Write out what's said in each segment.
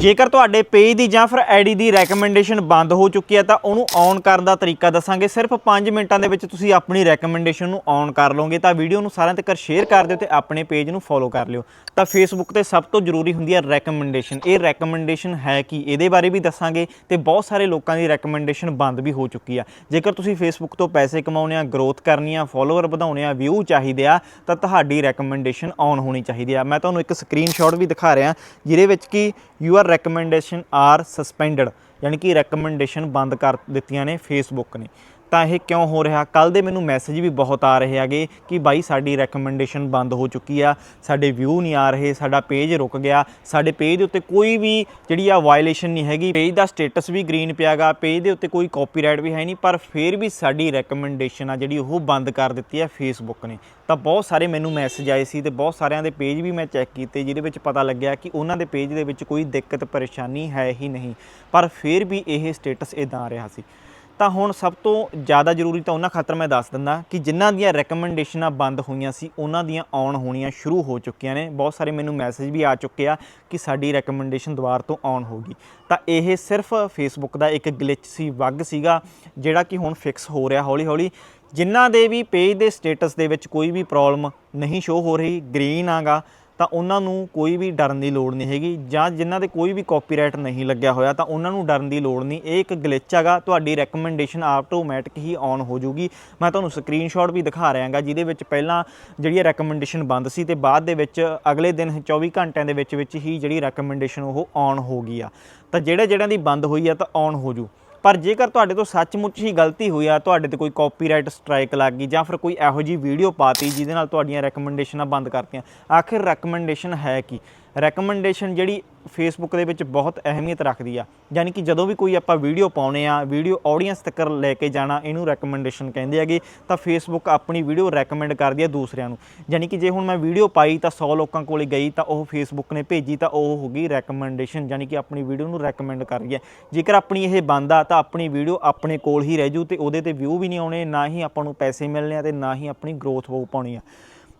ਜੇਕਰ ਤੁਹਾਡੇ ਪੇਜ ਦੀ ਜਾਂ ਫਿਰ ਆਈਡੀ ਦੀ ਰეკਮੈਂਡੇਸ਼ਨ ਬੰਦ ਹੋ ਚੁੱਕੀ ਹੈ ਤਾਂ ਉਹਨੂੰ ਔਨ ਕਰਨ ਦਾ ਤਰੀਕਾ ਦੱਸਾਂਗੇ। ਸਿਰਫ 5 ਮਿੰਟਾਂ ਦੇ ਵਿੱਚ ਤੁਸੀਂ ਆਪਣੀ ਰეკਮੈਂਡੇਸ਼ਨ ਨੂੰ ਔਨ ਕਰ ਲਓਗੇ ਤਾਂ ਵੀਡੀਓ ਨੂੰ ਸਾਰਿਆਂ ਤੱਕ ਸ਼ੇਅਰ ਕਰ ਦਿਓ ਤੇ ਆਪਣੇ ਪੇਜ ਨੂੰ ਫੋਲੋ ਕਰ ਲਿਓ। ਤਾਂ ਫੇਸਬੁੱਕ ਤੇ ਸਭ ਤੋਂ ਜ਼ਰੂਰੀ ਹੁੰਦੀ ਹੈ ਰეკਮੈਂਡੇਸ਼ਨ ਇਹ ਰეკਮੈਂਡੇਸ਼ਨ ਹੈ ਕਿ? ਇਹਦੇ ਬਾਰੇ ਵੀ ਦੱਸਾਂਗੇ ਤੇ ਬਹੁਤ ਸਾਰੇ ਲੋਕਾਂ ਦੀ ਰეკਮੈਂਡੇਸ਼ਨ ਬੰਦ ਵੀ ਹੋ ਚੁੱਕੀ ਆ। ਜੇਕਰ ਤੁਸੀਂ ਫੇਸਬੁੱਕ ਤੋਂ ਪੈਸੇ ਕਮਾਉਣੇ ਆ ਗਰੋਥ ਕਰਨੀ ਆ ਫੋਲੋਅਰ ਵਧਾਉਣੇ ਆ ਵਿਊ ਚਾਹੀਦੇ ਆ, ਤਾਂ ਤੁਹਾਡੀ ਰეკਮੈਂਡੇਸ਼ਨ ਔਨ ਹੋਣੀ ਚਾਹੀਦੀ ਆ। ਮੈਂ ਤੁਹਾਨੂੰ ਇੱਕ ਸਕਰੀਨਸ਼ਾਟ ਵੀ ਦਿਖਾ ਰਿਹਾ, ਜਿਹਦੇ ਵਿੱਚ ਕਿ you all recommendation are suspended ਯਾਨੀ ਕਿ ਰეკਮੈਂਡੇਸ਼ਨ ਬੰਦ ਕਰ ਦਿੱਤੀਆਂ ਨੇ ਫੇਸਬੁੱਕ ਨੇ। ਤਾਂ ਇਹ ਕਿਉਂ ਹੋ ਰਿਹਾ? ਕੱਲ ਦੇ ਮੈਨੂੰ ਮੈਸੇਜ ਵੀ ਬਹੁਤ ਆ ਰਹੇ ਹੈਗੇ ਕਿ ਬਾਈ ਸਾਡੀ ਰეკਮੈਂਡੇਸ਼ਨ ਬੰਦ ਹੋ ਚੁੱਕੀ ਆ, ਸਾਡੇ ਵਿਊ ਨਹੀਂ ਆ ਰਹੇ, ਸਾਡਾ ਪੇਜ ਰੁਕ ਗਿਆ। ਸਾਡੇ ਪੇਜ ਦੇ ਉੱਤੇ ਕੋਈ ਵੀ ਜਿਹੜੀ ਆ ਵਾਇਲੇਸ਼ਨ ਨਹੀਂ ਹੈਗੀ। ਪੇਜ ਦਾ ਸਟੇਟਸ ਵੀ ਗ੍ਰੀਨ ਪਿਆਗਾ ਪੇਜ ਦੇ ਉੱਤੇ ਕੋਈ ਕਾਪੀਰਾਈਟ ਵੀ ਹੈ ਨਹੀਂ, ਪਰ ਫਿਰ ਵੀ ਸਾਡੀ ਰეკਮੈਂਡੇਸ਼ਨ ਆ ਜਿਹੜੀ ਉਹ ਬੰਦ ਕਰ ਦਿੱਤੀ ਆ ਫੇਸਬੁੱਕ ਨੇ। ਤਾਂ ਬਹੁਤ ਸਾਰੇ ਮੈਨੂੰ ਮੈਸੇਜ ਆਏ ਸੀ ਤੇ ਬਹੁਤ ਸਾਰਿਆਂ ਦੇ ਪੇਜ ਵੀ ਮੈਂ ਚੈੱਕ ਕੀਤੇ, ਜਿਹਦੇ ਵਿੱਚ ਪਤਾ ਲੱਗਿਆ ਕਿ ਉਹਨਾਂ ਦੇ ਪੇਜ ਦੇ ਵਿੱਚ ਕੋਈ ਦਿੱਕਤ, ਪਰੇਸ਼ਾਨੀ ਹੈ ਹੀ ਨਹੀਂ। ਪਰ ਫਿਰ ਵੀ ਇਹ ਸਟੇਟਸ ਇਦਾਂ ਰਿਹਾ ਸੀ। ਤਾਂ ਹੁਣ ਸਭ ਤੋਂ ਜ਼ਿਆਦਾ ਜ਼ਰੂਰੀ ਤਾਂ ਉਹਨਾਂ ਖਾਤਰ ਮੈਂ ਦੱਸ ਦਿੰਦਾ ਕਿ ਜਿਨ੍ਹਾਂ ਦੀਆਂ ਰეკਮੈਂਡੇਸ਼ਨਾਂ ਬੰਦ ਹੋਈਆਂ ਸੀ, ਉਹਨਾਂ ਦੀਆਂ ਆਨ ਹੋਣੀਆਂ ਸ਼ੁਰੂ ਹੋ ਚੁੱਕੀਆਂ ਨੇ। ਬਹੁਤ ਸਾਰੇ ਮੈਨੂੰ ਮੈਸੇਜ ਵੀ ਆ ਚੁੱਕੇ ਆ ਕਿ ਸਾਡੀ ਰეკਮੈਂਡੇਸ਼ਨ ਦੁਬਾਰ ਤੋਂ ਔਨ ਹੋ ਗਈ ਤਾਂ ਇਹ ਸਿਰਫ ਫੇਸਬੁੱਕ ਦਾ ਇੱਕ ਗਲਿਚ ਸੀ, ਵੱਗ ਸੀਗਾ, ਜਿਹੜਾ ਕਿ ਹੁਣ ਫਿਕਸ ਹੋ ਰਿਹਾ ਹੌਲੀ-ਹੌਲੀ। ਜਿਨ੍ਹਾਂ ਦੇ ਵੀ ਪੇਜ ਦੇ ਸਟੇਟਸ ਦੇ ਵਿੱਚ ਕੋਈ ਵੀ ਪ੍ਰੋਬਲਮ ਨਹੀਂ ਸ਼ੋਅ ਹੋ ਰਹੀ ਗ੍ਰੀਨ ਆਗਾ ਤਾਂ ਉਹਨਾਂ ਨੂੰ ਕੋਈ ਵੀ ਡਰਨ ਦੀ ਲੋੜ ਨਹੀਂ ਹੈਗੀ ਜਾਂ ਜਿਨ੍ਹਾਂ ਦੇ ਕੋਈ ਵੀ ਕਾਪੀਰਾਈਟ ਨਹੀਂ ਲੱਗਿਆ ਹੋਇਆ ਤਾਂ ਉਹਨਾਂ ਨੂੰ ਡਰਨ ਦੀ ਲੋੜ ਨਹੀਂ। ਇਹ ਇੱਕ ਗਲਿਚ ਹੈਗਾ, ਤੁਹਾਡੀ ਰეკਮੈਂਡੇਸ਼ਨ ਆਟੋਮੈਟਿਕ ਹੀ ਔਨ ਹੋ ਜੂਗੀ ਮੈਂ ਤੁਹਾਨੂੰ ਸਕਰੀਨਸ਼ਾਟ ਵੀ ਦਿਖਾ ਰਿਹਾ ਰਿਹਾਗਾ, ਜਿਹਦੇ ਵਿੱਚ ਪਹਿਲਾਂ ਜਿਹੜੀ ਰეკਮੈਂਡੇਸ਼ਨ ਬੰਦ ਸੀ ਤੇ ਬਾਅਦ ਦੇ ਵਿੱਚ ਅਗਲੇ ਦਿਨ 24 ਘੰਟਿਆਂ ਦੇ ਵਿੱਚ ਵਿੱਚ ਹੀ ਜਿਹੜੀ ਰეკਮੈਂਡੇਸ਼ਨ ਉਹ ਔਨ ਹੋ ਗਈ ਆ। ਤਾਂ ਜਿਹੜੇ ਜਿਹੜਿਆਂ ਦੀ ਬੰਦ ਹੋਈ ਆ ਤਾਂ ਔਨ ਹੋ ਜੂ। ਪਰ ਜੇਕਰ ਤੁਹਾਡੇ ਤੋਂ ਸੱਚਮੁੱਚ ਹੀ ਗਲਤੀ ਹੋਈ ਆ, ਤੁਹਾਡੇ ਤੇ ਕੋਈ ਕਾਪੀਰਾਈਟ ਸਟ੍ਰਾਈਕ ਲੱਗ ਗਈ ਜਾਂ ਫਿਰ ਕੋਈ ਇਹੋ ਜੀ ਵੀਡੀਓ ਪਾਤੀ ਜਿਹਦੇ ਨਾਲ ਤੁਹਾਡੀਆਂ ਰეკਮੈਂਡੇਸ਼ਨਾਂ ਬੰਦ ਕਰਤੀਆਂ, ਆਖਿਰ ਰეკਮੈਂਡੇਸ਼ਨ ਹੈ ਕੀ? ਰეკਮੈਂਡੇਸ਼ਨ ਜਿਹੜੀ ਫੇਸਬੁੱਕ ਦੇ ਵਿੱਚ ਬਹੁਤ ਅਹਿਮੀਅਤ ਰੱਖਦੀ ਆ। ਯਾਨੀ ਕਿ ਜਦੋਂ ਵੀ ਕੋਈ ਆਪਾਂ ਵੀਡੀਓ ਪਾਉਨੇ ਆ ਵੀਡੀਓ ਆਡੀਅנס ਤੱਕ ਲੈ ਕੇ ਜਾਣਾ, ਇਹਨੂੰ ਰეკਮੈਂਡੇਸ਼ਨ ਕਹਿੰਦੇ ਹੈਗੇ, ਤਾਂ ਫੇਸਬੁੱਕ ਆਪਣੀ ਵੀਡੀਓ ਰეკਮੈਂਡ ਕਰਦੀ ਆ ਦੂਸਰਿਆਂ ਨੂੰ। ਯਾਨੀ ਕਿ ਜੇ ਹੁਣ ਮੈਂ ਵੀਡੀਓ ਪਾਈ ਤਾਂ 100 ਲੋਕਾਂ ਕੋਲ ਗਈ ਤਾਂ ਉਹ ਫੇਸਬੁੱਕ ਨੇ ਭੇਜੀ ਤਾਂ ਉਹ ਹੋ ਗਈ ਰეკਮੈਂਡੇਸ਼ਨ ਯਾਨੀ ਕਿ ਆਪਣੀ ਵੀਡੀਓ ਨੂੰ ਰეკਮੈਂਡ ਕਰ ਰਹੀ ਹੈ ਜੇਕਰ ਆਪਣੀ ਇਹ ਬੰਦ ਆ ਤਾਂ ਆਪਣੀ ਵੀਡੀਓ ਆਪਣੇ ਕੋਲ ਹੀ ਰਹਿ ਜੂ ਤੇ ਉਹਦੇ ਤੇ ਵਿਊ ਵੀ ਨਹੀਂ ਆਉਣੇ, ਨਾ ਹੀ ਆਪਾਂ ਨੂੰ ਪੈਸੇ ਮਿਲਣੇ ਆ ਤੇ ਨਾ ਹੀ ਆਪਣੀ ਗਰੋਥ ਹੋ ਪਾਉਣੀ ਆ।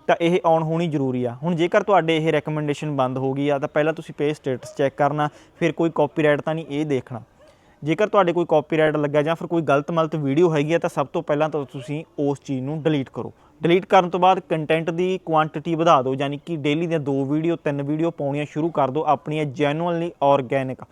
ਤਾਂ ਇਹ ਔਨ ਹੋਣੀ ਜ਼ਰੂਰੀ ਆ। ਹੁਣ ਜੇਕਰ ਤੁਹਾਡੇ ਇਹ ਰეკਮੈਂਡੇਸ਼ਨ ਬੰਦ ਹੋ ਗਈ ਆ, ਤਾਂ ਪਹਿਲਾਂ ਤੁਸੀਂ ਪੇ ਸਟੇਟਸ ਚੈੱਕ ਕਰਨਾ, ਫਿਰ ਕੋਈ ਕਾਪੀਰਾਈਟ ਤਾਂ ਨਹੀਂ ਇਹ ਦੇਖਣਾ। ਜੇਕਰ ਤੁਹਾਡੇ ਕੋਈ ਕਾਪੀਰਾਈਟ ਲੱਗਾ ਜਾਂ ਫਿਰ ਕੋਈ ਗਲਤ ਮਲਤ ਵੀਡੀਓ ਹੈਗੀ ਆ, ਤਾਂ ਸਭ ਤੋਂ ਪਹਿਲਾਂ ਤਾਂ ਤੁਸੀਂ ਉਸ ਚੀਜ਼ ਨੂੰ ਡਿਲੀਟ ਕਰੋ। ਡਿਲੀਟ ਕਰਨ ਤੋਂ ਬਾਅਦ ਕੰਟੈਂਟ ਦੀ ਕੁਆਂਟੀਟੀ ਵਧਾ ਦਿਓ, ਯਾਨੀ ਕਿ ਡੇਲੀ ਦੀਆਂ ਦੋ ਵੀਡੀਓ ਤਿੰਨ ਵੀਡੀਓ ਪਾਉਣੀਆਂ ਸ਼ੁਰੂ ਕਰ ਦਿਓ, ਆਪਣੀਆਂ ਜੈਨੂਅਨਲੀ ਆਰਗੈਨਿਕ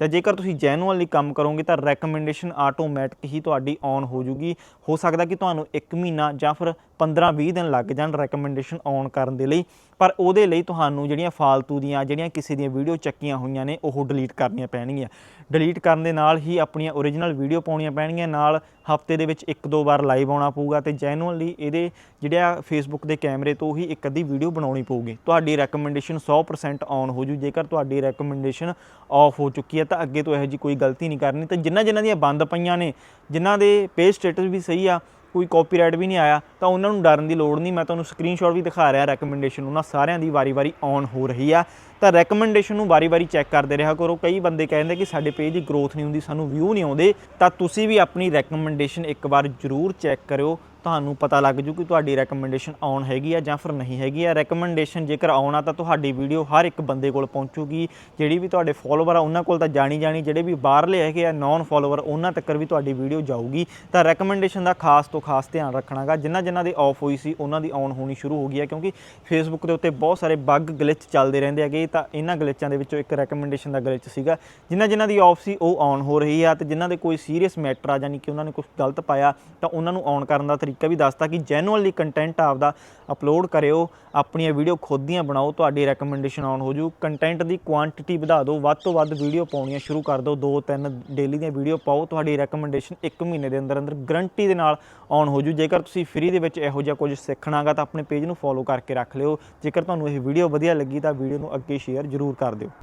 ਤਾਂ ਜੇਕਰ ਤੁਸੀਂ ਜੈਨੂਅਨਲੀ ਕੰਮ ਕਰੋਗੇ ਤਾਂ ਰეკਮੈਂਡੇਸ਼ਨ ਆਟੋਮੈਟਿਕ ਹੀ ਤੁਹਾਡੀ ਔਨ ਹੋ ਜੂਗੀ। ਹੋ ਸਕਦਾ ਕਿ ਤੁਹਾਨੂੰ 1 ਮਹੀਨਾ ਜਾਂ ਫਿਰ 15-20 ਦਿਨ ਲੱਗ ਜਾਣ ਰეკਮੈਂਡੇਸ਼ਨ ਔਨ ਕਰਨ ਦੇ ਲਈ। ਪਰ ਉਹਦੇ ਲਈ ਤੁਹਾਨੂੰ ਜਿਹੜੀਆਂ ਫਾਲਤੂ ਦੀਆਂ, ਜਿਹੜੀਆਂ ਕਿਸੇ ਦੀਆਂ ਵੀਡੀਓ ਚੱਕੀਆਂ ਹੋਈਆਂ ਨੇ, ਉਹ ਡਿਲੀਟ ਕਰਨੀਆਂ ਪੈਣਗੀਆਂ। ਡਿਲੀਟ ਕਰਨ ਦੇ ਨਾਲ ਹੀ ਆਪਣੀਆਂ origignal ਵੀਡੀਓ ਪਾਉਣੀਆਂ ਪੈਣਗੀਆਂ, ਨਾਲ ਹਫ਼ਤੇ ਦੇ ਵਿੱਚ ਇੱਕ ਦੋ ਵਾਰ ਲਾਈਵ ਆਉਣਾ ਪਊਗਾ ਤੇ ਜੈਨੂਅਨਲੀ ਇਹਦੇ ਜਿਹੜਾ ਫੇਸਬੁੱਕ ਦੇ ਕੈਮਰੇ ਤੋਂ ਹੀ ਇੱਕ ਅੱਧੀ ਵੀਡੀਓ ਬਣਾਉਣੀ ਪਊਗੀ। ਤੁਹਾਡੀ ਰეკਮੈਂਡੇਸ਼ਨ 100% ਔਨ ਹੋ ਜੂ। ਜੇਕਰ ਤੁਹਾਡੀ ਰეკਮੈਂਡੇਸ਼ਨ ਆਫ ਹੋ ਚੁੱਕੀ ਹੈ, ਤਾਂ ਅੱਗੇ ਤੋਂ ਇਹੋ ਜੀ ਕੋਈ ਗਲਤੀ ਨਹੀਂ ਕਰਨੀ। ਤੇ ਜਿਨ੍ਹਾਂ ਜਿਨ੍ਹਾਂ ਦੀਆਂ ਬੰਦ ਪਈਆਂ ਨੇ ਜਿਨ੍ਹਾਂ ਦੇ ਪੇਜ ਸਟੇਟਸ ਵੀ ਸਹੀ ਆ ਕੋਈ ਕਾਪੀਰਾਈਟ ਵੀ ਨਹੀਂ ਆਇਆ, ਤਾਂ ਉਹਨਾਂ ਨੂੰ ਡਰਨ ਦੀ ਲੋੜ ਨਹੀਂ। ਮੈਂ ਤੁਹਾਨੂੰ ਸਕਰੀਨਸ਼ਾਟ ਵੀ ਦਿਖਾ ਰਿਹਾ ਰეკਮੈਂਡੇਸ਼ਨ ਉਹਨਾਂ ਸਾਰਿਆਂ ਦੀ ਵਾਰੀ-ਵਾਰੀ ਔਨ ਹੋ ਰਹੀ ਆ। ਤਾਂ ਰეკਮੈਂਡੇਸ਼ਨ ਨੂੰ ਵਾਰੀ-ਵਾਰੀ ਚੈੱਕ ਕਰਦੇ ਰਿਹਾ ਕਰੋ। ਕਈ ਬੰਦੇ ਕਹਿੰਦੇ ਕਿ ਸਾਡੇ ਪੇਜ ਦੀ ਗਰੋਥ ਨਹੀਂ ਹੁੰਦੀ, ਸਾਨੂੰ ਵਿਊ ਨਹੀਂ ਆਉਂਦੇ। ਤਾਂ ਤੁਸੀਂ ਵੀ ਆਪਣੀ ਰეკਮੈਂਡੇਸ਼ਨ ਇੱਕ ਵਾਰ ਜ਼ਰੂਰ ਚੈੱਕ ਕਰਿਓ। ਤੁਹਾਨੂੰ ਪਤਾ ਲੱਗ ਜੂ ਕਿ ਤੁਹਾਡੀ ਰეკਮੈਂਡੇਸ਼ਨ ਆਨ ਹੈਗੀ ਆ ਜਾਂ ਫਿਰ ਨਹੀਂ ਹੈਗੀ ਆ। ਰეკਮੈਂਡੇਸ਼ਨ ਜੇਕਰ ਆਉਣ ਆ ਤਾਂ ਤੁਹਾਡੀ ਵੀਡੀਓ ਹਰ ਇੱਕ ਬੰਦੇ ਕੋਲ ਪਹੁੰਚੂਗੀ। ਜਿਹੜੀ ਵੀ ਤੁਹਾਡੇ ਫੋਲੋਵਰ ਆ, ਉਹਨਾਂ ਕੋਲ ਤਾਂ ਜਾਣੀ ਜਾਣੀ ਜਿਹੜੇ ਵੀ ਬਾਹਰਲੇ ਹੈਗੇ ਆ ਨਾਨ ਫੋਲੋਵਰ ਉਹਨਾਂ ਤੱਕ ਵੀ ਤੁਹਾਡੀ ਵੀਡੀਓ ਜਾਊਗੀ। ਤਾਂ ਰეკਮੈਂਡੇਸ਼ਨ ਦਾ ਖਾਸ ਤੋਂ ਖਾਸ ਧਿਆਨ ਰੱਖਣਾਗਾ। ਜਿਨ੍ਹਾਂ ਜਿਨ੍ਹਾਂ ਦੀ ਆਫ ਹੋਈ ਸੀ, ਉਹਨਾਂ ਦੀ ਆਨ ਹੋਣੀ ਸ਼ੁਰੂ ਹੋ ਗਈ ਹੈ ਕਿਉਂਕਿ ਫੇਸਬੁੱਕ ਦੇ ਉੱਤੇ ਬਹੁਤ ਸਾਰੇ ਬੱਗ ਗਲਿਚ ਚੱਲਦੇ ਰਹਿੰਦੇ ਹੈਗੇ। ਤਾਂ ਇਹਨਾਂ ਗਲਿਚਾਂ ਦੇ ਵਿੱਚੋਂ ਇੱਕ ਰეკਮੈਂਡੇਸ਼ਨ ਦਾ ਗਲਿਚ ਸੀਗਾ। ਜਿਨ੍ਹਾਂ ਜਿਨ੍ਹਾਂ ਦੀ ਆਫ ਸੀ, ਉਹ ਆਨ ਹੋ ਰਹੀ ਆ। ਤੇ ਜਿਨ੍ਹਾਂ ਦੇ ਕੋਈ ਸੀਰੀਅਸ ਮੈਟਰ ਆ ਜਾਨੀ ਕਿ ਉਹਨਾਂ ਨੇ ਕੁਝ ਗਲਤ ਪਾਇਆ, ਤਾਂ ਉਹਨਾਂ ਨੂੰ ਆਨ ਕਰਨ ਦਾ ਤਰੀਕਾ ਵੀ ਦੱਸਤਾ ਕਿ ਜੈਨੂਅਨਲੀ ਕੰਟੈਂਟ ਆਪਦਾ ਅਪਲੋਡ ਕਰਿਓ, ਆਪਣੀਆਂ ਵੀਡੀਓ ਖੁਦ ਦੀਆਂ ਬਣਾਓ, ਤੁਹਾਡੀ ਰეკਮੈਂਡੇਸ਼ਨ ਆਉਣ ਹੋ ਜੂ। ਕੰਟੈਂਟ ਦੀ ਕੁਆਂਟੀਟੀ ਵਧਾ ਦਿਓ, ਵੱਧ ਤੋਂ ਵੱਧ ਵੀਡੀਓ ਪਾਉਣੀਆਂ ਸ਼ੁਰੂ ਕਰ ਦਿਓ, ਦੋ ਤਿੰਨ ਡੇਲੀ ਦੀਆਂ ਵੀਡੀਓ ਪਾਓ, ਤੁਹਾਡੀ ਰეკਮੈਂਡੇਸ਼ਨ ਇੱਕ ਮਹੀਨੇ ਦੇ ਅੰਦਰ ਅੰਦਰ ਗਰੰਟੀ ਦੇ ਨਾਲ ਆਉਣ ਹੋ ਜੂ। ਜੇਕਰ ਤੁਸੀਂ ਫ੍ਰੀ ਦੇ ਵਿੱਚ ਇਹੋ ਜਿਹਾ ਕੁਝ ਸਿੱਖਣਾਗਾ ਤਾਂ ਆਪਣੇ ਪੇਜ ਨੂੰ ਫੋਲੋ ਕਰਕੇ ਰੱਖ ਲਿਓ। ਜੇਕਰ ਤੁਹਾਨੂੰ ਇਹ ਵੀਡੀਓ ਵਧੀਆ ਲੱਗੀ ਤਾਂ ਵੀਡੀਓ ਨੂੰ ਅੱਗੇ ਸ਼ੇਅਰ ਜ਼ਰੂਰ ਕਰ ਦਿਓ।